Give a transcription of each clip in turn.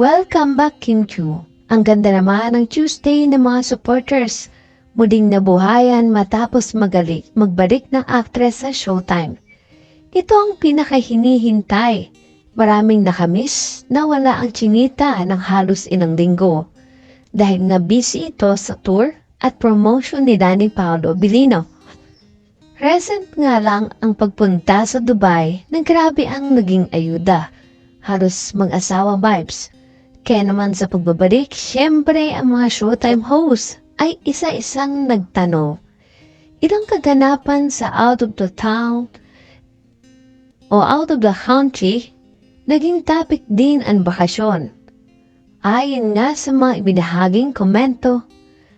Welcome back, Kim Chu. Ang ganda naman ng Tuesday ng mga supporters. Muling nabuhayan matapos magalik, magbalik ng actress sa Showtime. Ito ang pinakahinihintay. Maraming nakamiss na wala ang chinita ng halos ilang linggo. Dahil nga busy ito sa tour at promotion ni Danny Paolo Bilino. Recent nga lang ang pagpunta sa Dubai na grabe ang naging ayuda. Halos mag-asawa vibes. Kaya naman sa pagbabalik, syempre ang mga showtime hosts ay isa-isang nagtanong. Ilang kaganapan sa out of the town o out of the country, naging topic din ang bakasyon. Ayon nga sa mga ibinahaging komento,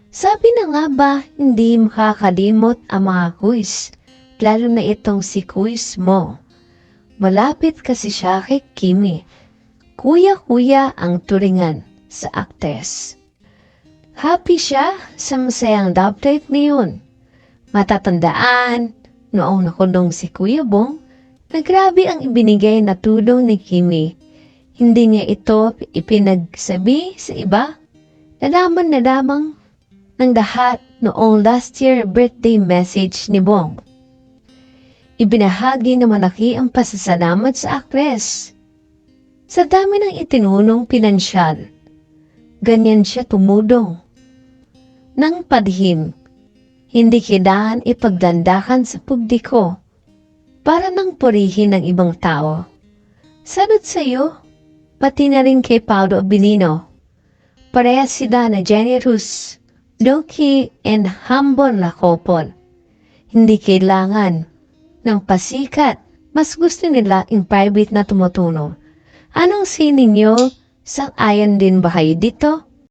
sabi na nga ba hindi makakalimot ang mga quiz, lalo na itong si quiz mo. Malapit kasi siya kay Kimi. Kuya-kuya ang turingan sa actress. Happy siya sa masayang life niyon. Matatandaan, noong nakulong si Kuya Bong, na grabe ang ibinigay na tulong ni Kimi. Hindi niya ito ipinagsabi sa iba. Nalaman na lamang ng lahat noong last year birthday message ni Bong. Ibinahagi na malaki ang pasasalamat sa aktres. Sa dami ng itinulong pinansyal, ganyan siya tumulong. Nang padhim, hindi kailangan ipagdandakan sa publiko para nang purihin ng ibang tao. Salud sa iyo, pati na rin kay Paolo Abilino. Parehas sila na generous, low-key, and humble na couple. Hindi kailangan ng pasikat. Mas gusto nila in private na tumutulong. Anong sining nyo? Sang-ayon din ba kayo dito?